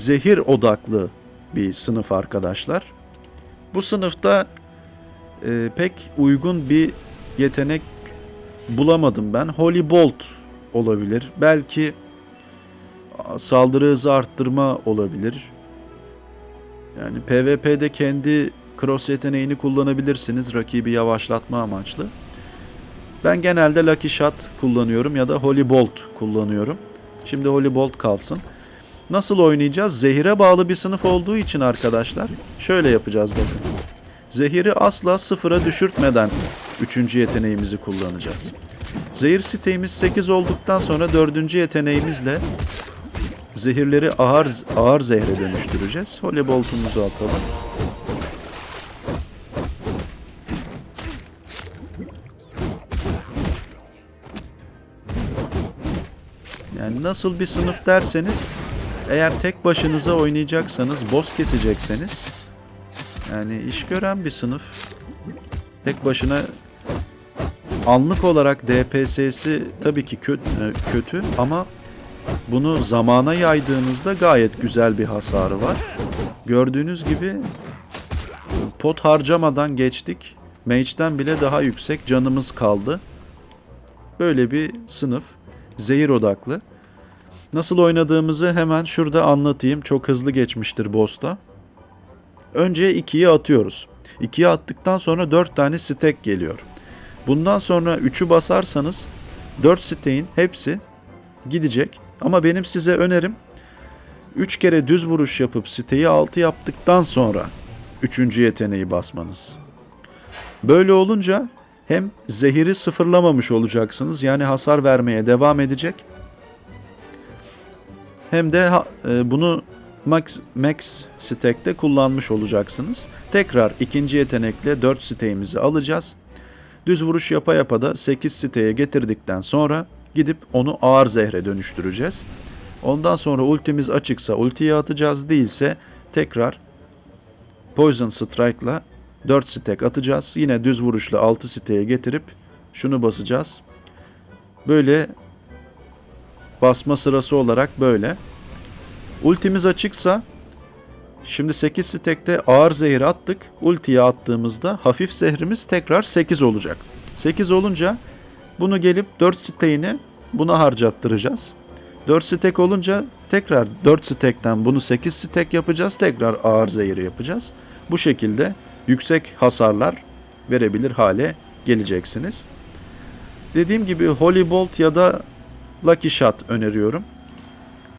zehir odaklı bir sınıf arkadaşlar. Bu sınıfta e, pek uygun bir yetenek bulamadım ben. Holy Bolt olabilir. Belki saldırı hızı arttırma olabilir. Yani PvP'de kendi cross yeteneğini kullanabilirsiniz rakibi yavaşlatma amaçlı. Ben genelde Lucky Shot kullanıyorum ya da Holy Bolt kullanıyorum. Şimdi Holy Bolt kalsın. Nasıl oynayacağız? Zehire bağlı bir sınıf olduğu için arkadaşlar şöyle yapacağız bakın. Zehiri asla sıfıra düşürtmeden üçüncü yeteneğimizi kullanacağız. Zehir siteğimiz 8 olduktan sonra dördüncü yeteneğimizle zehirleri ağır ağır zehre dönüştüreceğiz. Holy Bolt'umuzu atalım. Yani nasıl bir sınıf derseniz eğer tek başınıza oynayacaksanız, boss kesecekseniz yani iş gören bir sınıf. Tek başına anlık olarak DPS'si tabii ki kötü, kötü ama bunu zamana yaydığınızda gayet güzel bir hasarı var. Gördüğünüz gibi pot harcamadan geçtik. Mage'den bile daha yüksek canımız kaldı. Böyle bir sınıf. Zehir odaklı. Nasıl oynadığımızı hemen şurada anlatayım. Çok hızlı geçmiştir boss'ta. Önce 2'yi atıyoruz. 2'yi attıktan sonra 4 tane stack geliyor. Bundan sonra 3'ü basarsanız 4 stack'in hepsi gidecek. Ama benim size önerim 3 kere düz vuruş yapıp siteyi 6 yaptıktan sonra 3. yeteneği basmanız. Böyle olunca hem zehiri sıfırlamamış olacaksınız yani hasar vermeye devam edecek. Hem de e, bunu max, max stack'te kullanmış olacaksınız. Tekrar ikinci yetenekle 4 stack'imizi alacağız. Düz vuruş yapa yapa da 8 siteye getirdikten sonra gidip onu ağır zehre dönüştüreceğiz. Ondan sonra ultimiz açıksa ultiyi atacağız değilse tekrar Poison Strike'la 4 stack atacağız. Yine düz vuruşla 6 siteye getirip şunu basacağız. Böyle basma sırası olarak böyle. Ultimiz açıksa şimdi 8 stack'te ağır zehir attık. Ultiye attığımızda hafif zehrimiz tekrar 8 olacak. 8 olunca bunu gelip 4 stack'ini buna harcattıracağız. 4 stack olunca tekrar 4 stack'ten bunu 8 stack yapacağız. Tekrar ağır zehir yapacağız. Bu şekilde yüksek hasarlar verebilir hale geleceksiniz. Dediğim gibi Holy Bolt ya da Lucky Shot öneriyorum.